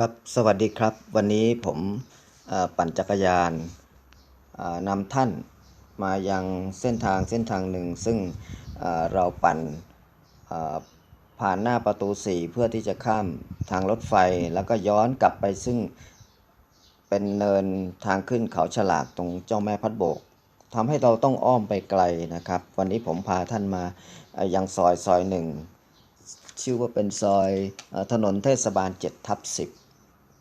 ครับสวัสดีครับ วันนี้ผมปั่นจักรยานนำท่านมายังเส้นทางเส้นทางหนึ่ง ซึ่งเราปั่นผ่านหน้าประตู 4 เพื่อที่จะข้ามทางรถไฟ แล้วก็ย้อนกลับไปซึ่งเป็นเนินทางขึ้นเขาฉลากตรงเจ้าแม่พัดโบกทำให้เราต้องอ้อมไปไกลนะครับ วันนี้ผมพาท่านมายังซอยซอยหนึ่งชื่อว่าเป็นซอยถนนเทศบาล7ทับ10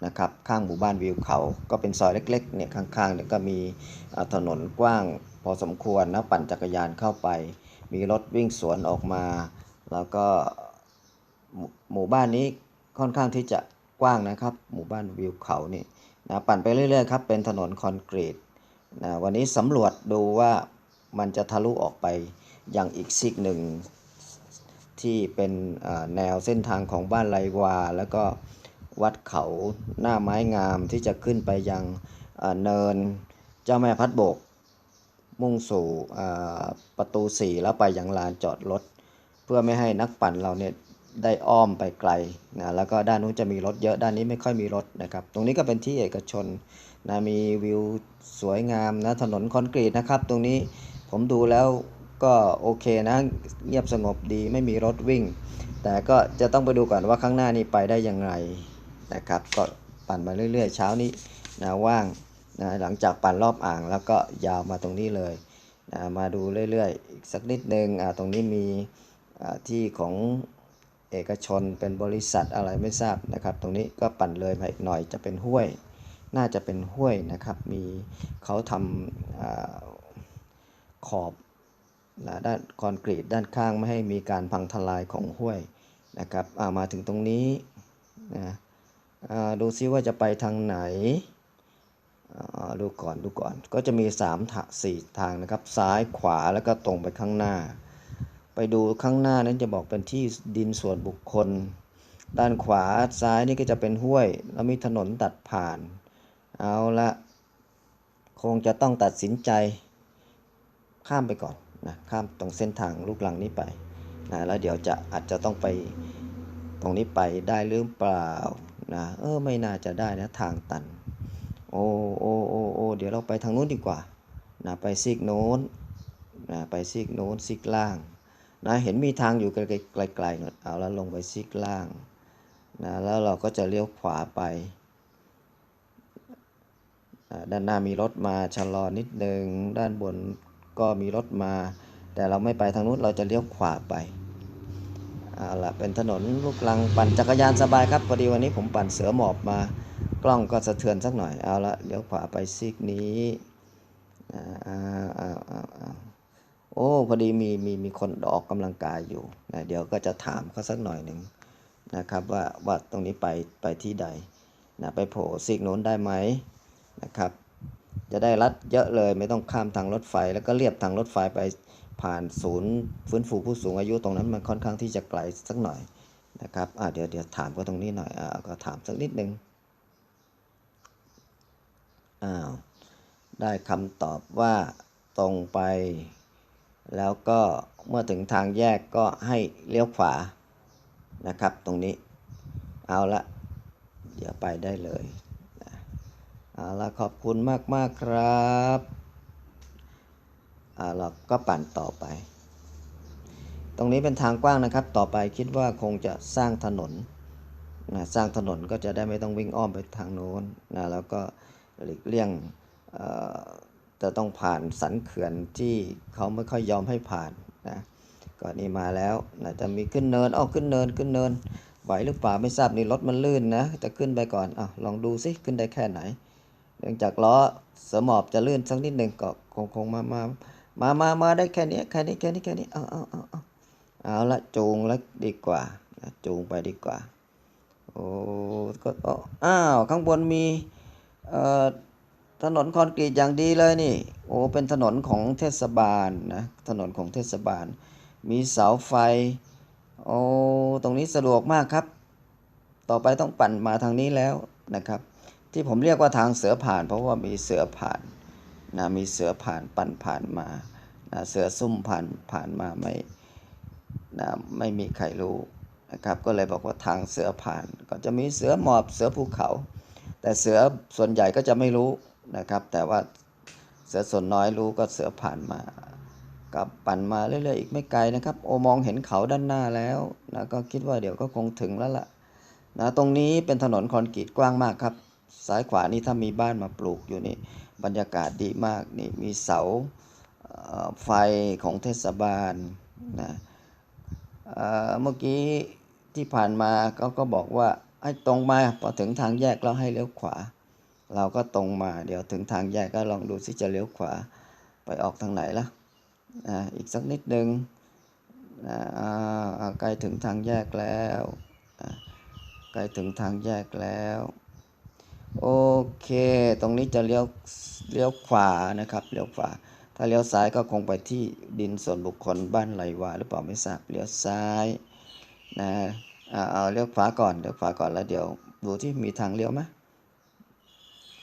นะครับข้างหมู่บ้านวิวเขาก็เป็นซอยเล็กๆเนี่ยข้างๆเนี่ยก็มีถนนกว้างพอสมควรนะปั่นจักรยานเข้าไป มีรถวิ่งสวนออกมา แล้วก็หมู่บ้านนี้ค่อนข้างที่จะกว้างนะครับ หมู่บ้านวิวเขานี่นะปั่นไปเรื่อยๆครับเป็นถนนคอนกรีตนะวันนี้สำรวจดูว่ามันจะทะลุออกไปอยังอีกซีกหนึ่งที่เป็นแนวเส้นทางของบ้านไรวา แล้วก็ วัดเขาหน้าไม้งามที่จะขึ้นไปยังเนินเจ้าแม่พัดโบก มุ่งสู่ประตู4แล้วไปยังลานจอดรถ เพื่อไม่ให้นักปั่นเราเนี่ยได้อ้อมไปไกลนะแล้วก็ด้านนู้นจะมีรถเยอะด้านนี้ไม่ค่อยมีรถนะครับ ตรงนี้ก็เป็นที่เอกชนนะมีวิวสวยงามนะถนนคอนกรีตนะครับ ตรงนี้ผมดูแล้วก็โอเคนะเงียบสงบดีไม่มีรถวิ่ง แต่ก็จะต้องไปดูก่อนว่าข้างหน้านี้ไปได้ยังไง นะครับ ก็ปั่นมาเรื่อยๆ เช้านี้นะว่างนะหลังจากปั่นรอบอ่างแล้วก็ยาวมาตรงนี้เลยนะมาดูเรื่อยๆ อีกสักนิดนึงอ่าตรงนี้มีอ่าที่ของเอกชนเป็นบริษัทอะไรไม่ทราบนะครับ ตรงนี้ก็ปั่นเลยมาอีกหน่อยจะเป็นห้วย น่าจะเป็นห้วยนะครับ มีเขาทำอขอบนะด้านคอนกรีตด้านข้างไม่ให้มีการพังทลายของห้วยนะครับามาถึงตรงนี้นะ ดูซิว่าจะไปทางไหน ดูก่อนดูก่อน ก็จะมี3ทางสี่ทางนะครับ ซ้ายขวาแล้วก็ตรงไปข้างหน้า ไปดูข้างหน้านั้นจะบอกเป็นที่ดินส่วนบุคคล ด้านขวาซ้ายนี่ก็จะเป็นห้วย แล้วมีถนนตัดผ่าน เอาละคงจะต้องตัดสินใจ ข้ามไปก่อนนะข้ามตรงเส้นทางลูกลังนี้ไปนะแล้วเดี๋ยวจะอาจจะต้องไปตรงนี้ไปได้หรือเปล่า นะเออไม่น่าจะได้นะทางตัน โอ้โอ้โอ้โอ้เดี๋ยวเราไปทางนู้นดีกว่านะไปซีกโน้นนะไปซีกโน้นซีกล่างนะเห็นมีทางอยู่ไกลๆหน่อยเอาแล้วลงไปซีกล่างนะแล้วเราก็จะเลี้ยวขวาไปอ่าด้านหน้ามีรถมาชะลอนิดนึงด้านบนก็มีรถมา แต่เราไม่ไปทางนู้นเราจะเลี้ยวขวาไป เอาละเป็นถนนลูกลังปั่นจักรยานสบายครับพอดีวันนี้ผมปั่นเสือหมอบมากล้องก็สะเทือนสักหน่อยเอาละเลี้ยวขวาไปซีกนี้อ่าอ่าอ่าอ่าอ่าโอ้พอดีมีมีมีคนออกกำลังกายอยู่นะเดี๋ยวก็จะถามเขาสักหน่อยหนึ่งนะครับว่าว่าตรงนี้ไปไปที่ใดนะไปโผล่ซีกโน้นได้ไหมนะครับ จะได้รัดเยอะเลยไม่ต้องข้ามทางรถไฟ แล้วก็เรียบทางรถไฟไป ผ่านศูนย์ฟื้นฟูผู้สูงอายุตรงนั้นมันค่อนข้างที่จะไกลสักหน่อยนะครับอ่าเดี๋ยวเดี๋ยวถามก็ตรงนี้หน่อยอ่าก็ถามสักนิดนึงอ้าวได้คำตอบว่าตรงไป แล้วก็เมื่อถึงทางแยกก็ให้เลี้ยวขวานะครับ ตรงนี้เอาละเดี๋ยวไปได้เลยเอาละขอบคุณมากมากๆครับ เราก็ปั่นต่อไป ตรงนี้เป็นทางกว้างนะครับ ต่อไปคิดว่าคงจะสร้างถนนนะสร้างถนนก็จะได้ไม่ต้องวิ่งอ้อมไปทางโน้นนะแล้วก็หลีกเลี่ยงจะต้องผ่านสันเขื่อนที่เขาไม่ค่อยยอมให้ผ่านนะก็นี่มาแล้วนะจะมีขึ้นเนินอ้อขึ้นเนินขึ้นเนินไหวหรือเปล่าไม่ทราบนี่รถมันลื่นนะจะขึ้นไปก่อนอะลองดูสิขึ้นได้แค่ไหน เนื่องจากล้อเสมอบจะลื่นสักนิดหนึ่งก็คงคงมามา มามามาได้แค่นี้แค่นี้แค่นี้แค่นี้เอาเอาเอาเอาเอาละจูงแล้วดีกว่าจูงไปดีกว่าโอ้ก็อ้าวข้างบนมีเอ่อถนนคอนกรีตอย่างดีเลยนี่โอ้เป็นถนนของเทศบาลนะถนนของเทศบาล มีเสาไฟโอ้ตรงนี้สะดวกมากครับ ต่อไปต้องปั่นมาทางนี้แล้วนะครับ ที่ผมเรียกว่าทางเสือผ่าน เพราะว่ามีเสือผ่าน นะมีเสือผ่านปั่นผ่านมานะเสือซุ่มผ่านผ่านมาไม่นะไม่มีใครรู้นะครับก็เลยบอกว่าทางเสือผ่าน ก็จะมีเสือหมอบเสือภูเขา แต่เสือส่วนใหญ่ก็จะไม่รู้นะครับ แต่ว่าเสือส่วนน้อยรู้ก็เสือผ่านมากับปั่นมาเรื่อยๆอีกไม่ไกลนะครับ โอมองเห็นเขาด้านหน้าแล้วนะก็คิดว่าเดี๋ยวก็คงถึงแล้วล่ะนะตรงนี้เป็นถนนคอนกรีตกว้างมากครับ ซ้ายขวานี่ถ้ามีบ้านมาปลูกอยู่นี่ บรรยากาศดีมากนี่มีเสาไฟของเทศบาลนะเมื่อกี้ที่ผ่านมาเขาก็บอกว่าให้ตรงมาพอถึงทางแยกแล้วให้เลี้ยวขวา เราก็ตรงมาเดี๋ยวถึงทางแยกก็ลองดูสิจะเลี้ยวขวาไปออกทางไหนละอ่าอีกสักนิดนึงอ่าใกล้ถึงทางแยกแล้วใกล้ถึงทางแยกแล้ว โอเค ตรงนี้จะเลี้ยวเลี้ยวขวานะครับ เลี้ยวขวา ถ้าเลี้ยวซ้ายก็คงไปที่ดินส่วนบุคคลบ้านไหลวาหรือเปล่าไม่ทราบ เลี้ยวซ้ายนะอ่าเอาเลี้ยวขวาก่อน เลี้ยวขวาก่อนแล้วเดี๋ยวดูที่มีทางเลี้ยวไหม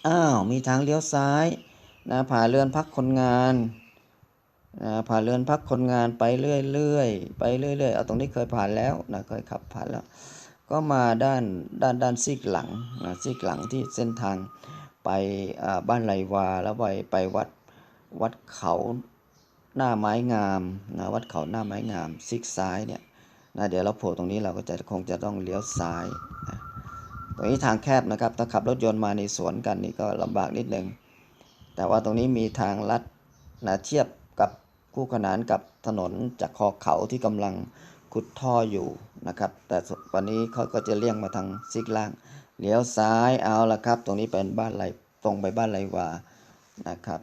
อ้าว มีทางเลี้ยวซ้ายนะผ่าเรือนพักคนงานนะผ่าเรือนพักคนงานไปเรื่อยๆ ไปเรื่อยๆ เอาตรงนี้เคยผ่านแล้วนะ เคยขับผ่านแล้ว ก็มาด้านด้านด้านซีกหลังนะซีกหลังที่เส้นทางไปบ้านไหลวาแล้วไปไปวัดวัดเขาหน้าไม้งามนะวัดเขาหน้าไม้งามซีกซ้ายเนี่ยนะเดี๋ยวเราโผล่ตรงนี้เราก็จะคงจะต้องเลี้ยวซ้ายนะตรงนี้ทางแคบนะครับถ้าขับรถยนต์มาในสวนกันนี่ก็ลำบากนิดนึงแต่ว่าตรงนี้มีทางลัดนะเทียบกับคู่ขนานกับถนนจากคอเขาที่กำลังขุดท่ออยู่ นะครับ แต่วันนี้เขาก็จะเลี่ยงมาทางซีกล่างเลี้ยวซ้ายเอาละครับ ตรงนี้เป็นบ้านไหลตรงไปบ้านไหลวานะครับ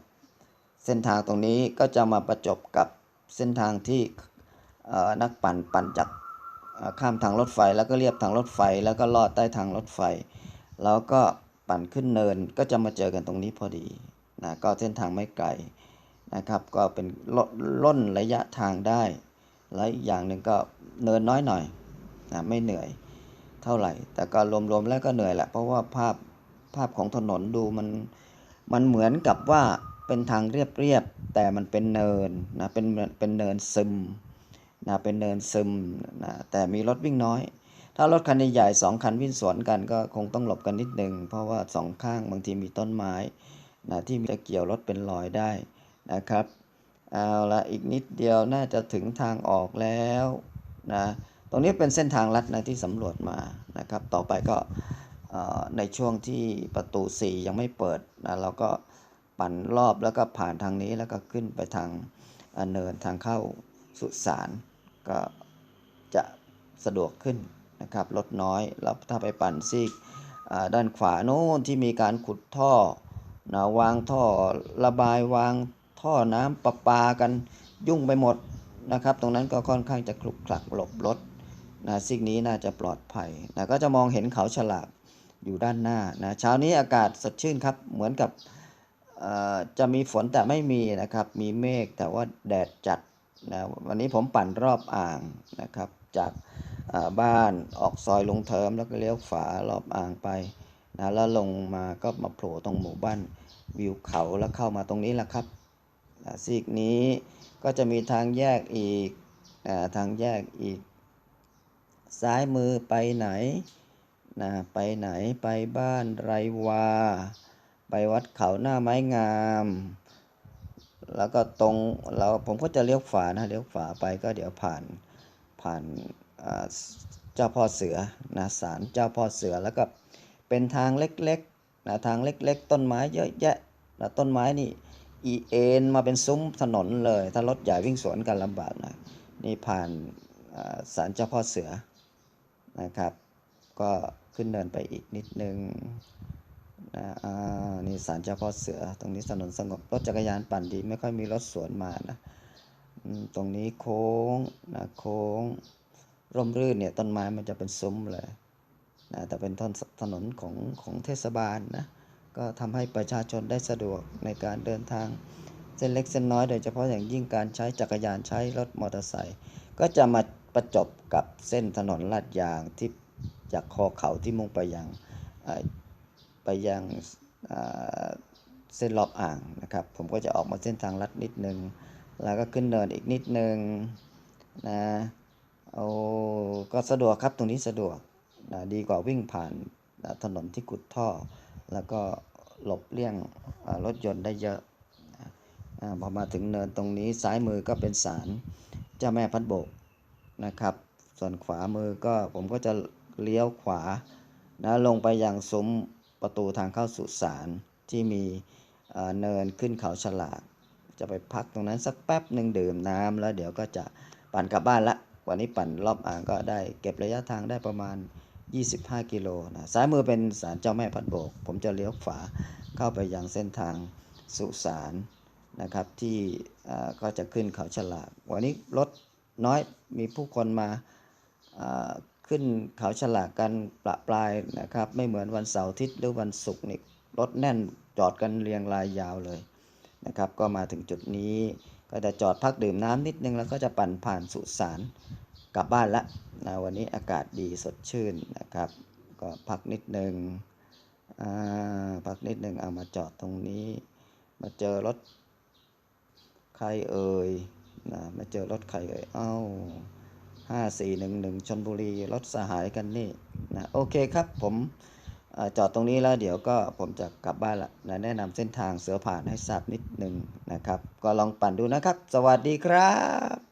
เส้นทางตรงนี้ก็จะมาประจบกับเส้นทางที่นักปั่นปั่นจากข้ามทางรถไฟแล้วก็เรียบทางรถไฟแล้วก็ลอดใต้ทางรถไฟ แล้วก็ปั่นขึ้นเนินก็จะมาเจอกันตรงนี้พอดีนะก็เส้นทางไม่ไกลนะครับ ก็เป็นลดล่นระยะทางได้ และอีกอย่างหนึ่งก็เนินน้อยหน่อย นะไม่เหนื่อยเท่าไหร่ แต่ก็รวมๆแล้วก็เหนื่อยแหละเพราะว่าภาพภาพของถนนดูมันมันเหมือนกับว่าเป็นทางเรียบๆแต่มันเป็นเนินนะเป็นเป็นเนินซึมนะเป็นเนินซึมนะแต่มีรถวิ่งน้อย ถ้ารถคันใหญ่ๆสองคันวิ่งสวนกันก็คงต้องหลบกันนิดนึง เพราะว่าสองข้างบางทีมีต้นไม้นะที่จะเกี่ยวรถเป็นรอยได้นะครับเอาละอีกนิดเดียวน่าจะถึงทางออกแล้วนะ ตรงนี้เป็นเส้นทางลัดนะที่สำรวจมานะครับ ต่อไปก็ในช่วงที่ประตู 4 ยังไม่เปิดนะเราก็ปั่นรอบแล้วก็ผ่านทางนี้แล้วก็ขึ้นไปทางเอ่อเนินทางเข้าสุสานก็จะสะดวกขึ้นนะครับรถน้อยแล้วถ้าไปปั่นซีกด้านขวาโน้นที่มีการขุดท่อนะวางท่อระบายวางท่อน้ำประปากันยุ่งไปหมดนะครับ ตรงนั้นก็ค่อนข้างจะคลุกคลักหลบรถ นะซิกนี้น่าจะปลอดภัยนะก็จะมองเห็นเขาฉลากอยู่ด้านหน้านะเช้านี้อากาศสดชื่นครับ เหมือนกับจะมีฝนแต่ไม่มีนะครับ มีเมฆแต่ว่าแดดจัดนะวันนี้ผมปั่นรอบอ่างนะครับ จากบ้านออกซอยลงเทิมแล้วก็เลี้ยวฝารอบอ่างไปนะแล้วลงมาก็มาโผล่ตรงหมู่บ้านวิวเขาแล้วเข้ามาตรงนี้แหละครับซีกนี้ก็จะมีทางแยกอีกทางแยกอีก ซ้ายมือไปไหนนะไปไหนไปบ้านไรวา ไปวัดเขาหน้าไม้งาม แล้วก็ตรงเราผมก็จะเลี้ยวขวานะเลี้ยวขวาไปก็เดี๋ยวผ่านผ่านเจ้าพ่อเสือนะศาลเจ้าพ่อเสือแล้วก็เป็นทางเล็กๆนะทางเล็กๆ ต้นไม้เยอะแยะนะต้นไม้นี่อีเอ็นมาเป็นซุ้มถนนเลย ถ้ารถใหญ่วิ่งสวนกันลำบากหนะนี่ผ่านอ่าศาลเจ้าพ่อเสือ นะครับ ก็ขึ้นเนินไปอีกนิดนึงนะอ่านี่ศาลเจ้าพ่อเสือ ตรงนี้ถนนสงบรถจักรยานปั่นดีไม่ค่อยมีรถสวนมานะตรงนี้โค้งนะโค้งร่มรื่นเนี่ยต้นไม้มันจะเป็นซุ้มเลยนะแต่เป็นถนนถนนของของเทศบาลนะก็ทำให้ประชาชนได้สะดวกในการเดินทางเส้นเล็กเส้นน้อยโดยเฉพาะอย่างยิ่งการใช้จักรยานใช้รถมอเตอร์ไซค์ก็จะมา ประจบกับเส้นถนนลาดยางที่จากคอเขาที่มุ่งไปยังไปยังเส้นรอบอ่างนะครับ ผมก็จะออกมาเส้นทางลัดนิดนึง แล้วก็ขึ้นเนินอีกนิดนึงนะเอาก็สะดวกครับตรงนี้สะดวกนะดีกว่าวิ่งผ่านนะถนนที่ขุดท่อ แล้วก็หลบเลี่ยงรถยนต์ได้เยอะอ่าพอมาถึงเนินตรงนี้ซ้ายมือก็เป็นศาลเจ้าแม่พัดโบก นะครับ ส่วนขวามือก็ผมก็จะเลี้ยวขวานะลงไปยังซุ้มประตูทางเข้าสุสานที่มีเนินขึ้นเขาฉลากจะไปพักตรงนั้นสักแป๊บหนึ่งดื่มน้ำแล้วเดี๋ยวก็จะปั่นกลับบ้านละ วันนี้ปั่นรอบอ่างก็ได้เก็บระยะทางได้ประมาณ 25 กิโลนะซ้ายมือเป็นศาลเจ้าแม่พัดโบก ผมจะเลี้ยวขวาเข้าไปยังเส้นทางสุสานนะครับที่ก็จะขึ้นเขาฉลากวันนี้รถ น้อยมีผู้คนมาขึ้นเขาฉลากกันประปรายนะครับ ไม่เหมือนวันเสาร์อาทิตย์หรือวันศุกร์นี่รถแน่นจอดกันเรียงรายยาวเลยนะครับ ก็มาถึงจุดนี้ก็จะจอดพักดื่มน้ำนิดนึงแล้วก็จะปั่นผ่านสุสานกลับบ้านละนะวันนี้อากาศดีสดชื่นนะครับ ก็พักนิดนึงพักนิดนึงเอามาจอดตรงนี้ มาเจอรถใครเอ่ย นะมาเจอรถใครเอ่ยเอ้าห้าสี่หนึ่งหนึ่งชนบุรีรถสหายกันนี่นะโอเคครับผมอจอดตรงนี้แล้วเดี๋ยวก็ผมจะกลับบ้านละนะแนะนำเส้นทางเสือผ่านให้ทราบนิดหนึ่งนะครับ ก็ลองปั่นดูนะครับ สวัสดีครับ